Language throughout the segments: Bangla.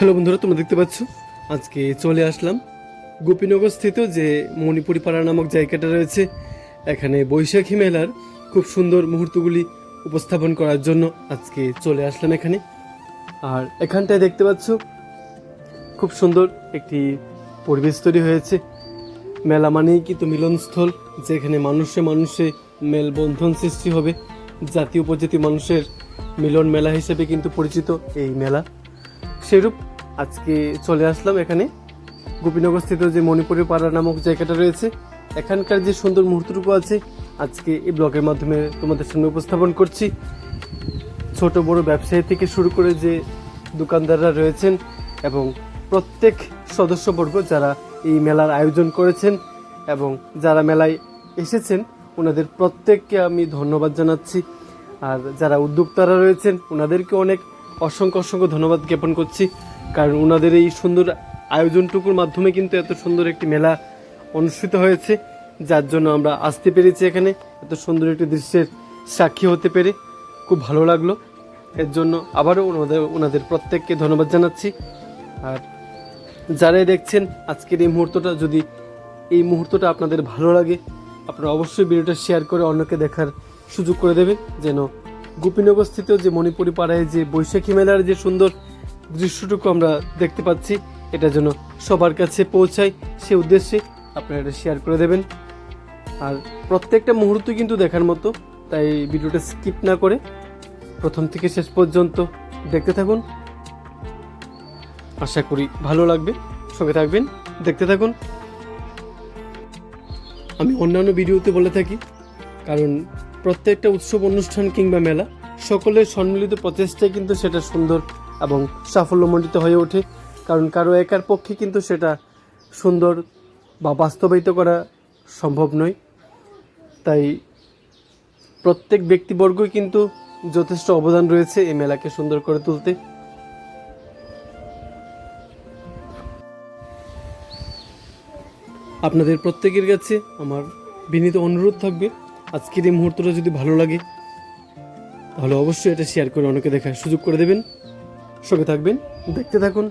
হ্যালো বন্ধুরা, তোমরা দেখতে পাচ্ছ? আজকে চলে আসলাম গোপীনগর স্থিত যে মণিপুরি পাড়া নামক জায়গাটা রয়েছে। এখানে বৈশাখী মেলার খুব সুন্দর মুহূর্তগুলি উপস্থাপন করার জন্য আজকে চলে আসলাম এখানে। আর এখানটায় দেখতে পাচ্ছ, খুব সুন্দর একটি পরিবেশ তৈরি হয়েছে। মেলা মানেই কিন্তু মিলনস্থল, যেখানে মানুষে মানুষে মেলবন্ধন সৃষ্টি হবে। জাতি উপজাতি মানুষের মিলন মেলা হিসেবে কিন্তু পরিচিত এই মেলা। সেরূপ আজকে চলে আসলাম এখানে। গোপীনগর স্থিত যে মণিপুরি পাড়া নামক জায়গাটা রয়েছে, এখানকার যে সুন্দর মুহূর্তটুকু আছে, আজকে এই ব্লগের মাধ্যমে তোমাদের সামনে উপস্থাপন করছি। ছোট বড় ব্যবসায়ী থেকে শুরু করে যে দোকানদাররা রয়েছেন এবং প্রত্যেক সদস্যবর্গ যারা এই মেলার আয়োজন করেছেন এবং যারা মেলায় এসেছেন, ওনাদের প্রত্যেককে আমি ধন্যবাদ জানাচ্ছি। আর যারা উদ্যোক্তারা রয়েছেন, ওনাদেরকে অনেক অসংখ্য অসংখ্য ধন্যবাদ জ্ঞাপন করছি। কারণ ওনাদের এই সুন্দর আয়োজনটুকুর মাধ্যমে কিন্তু এত সুন্দর একটি মেলা অনুষ্ঠিত হয়েছে, যার জন্য আমরা আসতে পেরেছি এখানে। এত সুন্দর একটি দৃশ্যের সাক্ষী হতে পেরে খুব ভালো লাগল। এর জন্য আবারও ওনাদের ওনাদের প্রত্যেককে ধন্যবাদ জানাচ্ছি। আর যারাই দেখছেন আজকের এই মুহূর্তটা, যদি এই মুহূর্তটা আপনাদের ভালো লাগে, আপনারা অবশ্যই ভিডিওটা শেয়ার করে অন্যকে দেখার সুযোগ করে দেবেন, যেন গোপীনগর স্থিত যে মণিপুরি পাড়ায় যে বৈশাখী মেলার যে সুন্দর দৃশ্যটুকু আমরা দেখতে পাচ্ছি এটা যেন সবার কাছে পৌঁছায় সে উদ্দেশ্যে আপনারা এটা শেয়ার করে দেবেন। আর প্রত্যেকটা মুহূর্ত কিন্তু দেখার মতো, তাই ভিডিওটা স্কিপ না করে প্রথম থেকে শেষ পর্যন্ত দেখতে থাকুন। আশা করি ভালো লাগবে। সঙ্গে থাকবেন, দেখতে থাকুন। আমি অন্যান্য ভিডিওতে বলে থাকি, কারণ প্রত্যেকটা উৎসব, অনুষ্ঠান কিংবা মেলা সকলের সম্মিলিত প্রচেষ্টায় কিন্তু সেটা সুন্দর এবং সাফল্যমণ্ডিত হয়ে ওঠে। কারণ কারও একার পক্ষে কিন্তু সেটা সুন্দর বা বাস্তবায়িত করা সম্ভব নয়। তাই প্রত্যেক ব্যক্তিবর্গই কিন্তু যথেষ্ট অবদান রয়েছে এই মেলাকে সুন্দর করে তুলতে। আপনাদের প্রত্যেকের কাছে আমার বিনীত অনুরোধ থাকবে। আজকের এই মুহূর্তটা যদি ভালো লাগে, তাহলে অবশ্যই এটা শেয়ার করে অনেকে দেখার সুযোগ করে দেবেন। সঙ্গে থাকবেন, দেখতে থাকুন।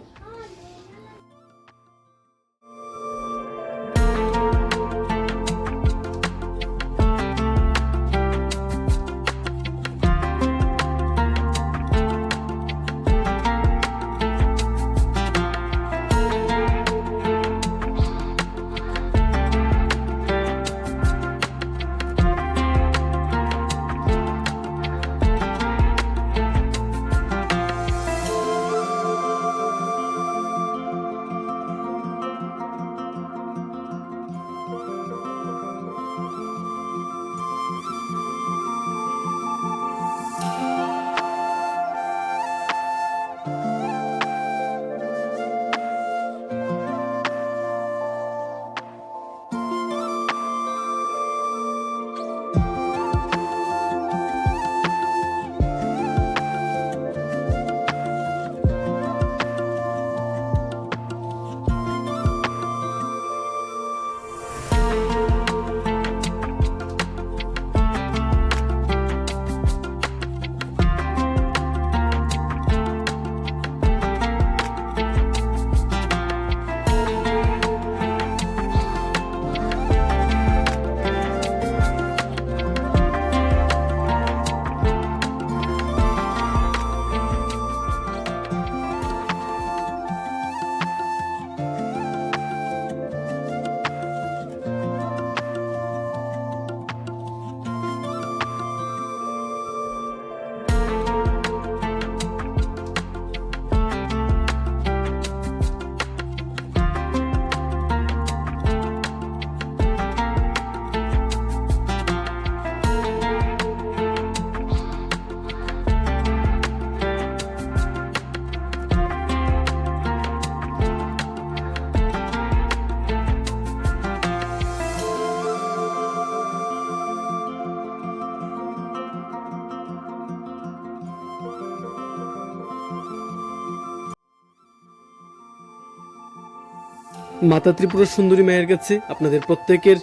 মাতা ত্রিপুরা সুন্দরী মায়ের কাছে আপনাদের প্রত্যেকের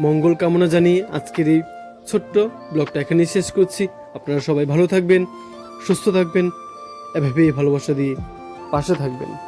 মঙ্গল কামনা জানিয়ে আজকের এই ছোট্ট ব্লগটা এখানেই শেষ করছি। আপনারা সবাই ভালো থাকবেন, সুস্থ থাকবেন, এভাবেই ভালোবাসা দিয়ে পাশে থাকবেন।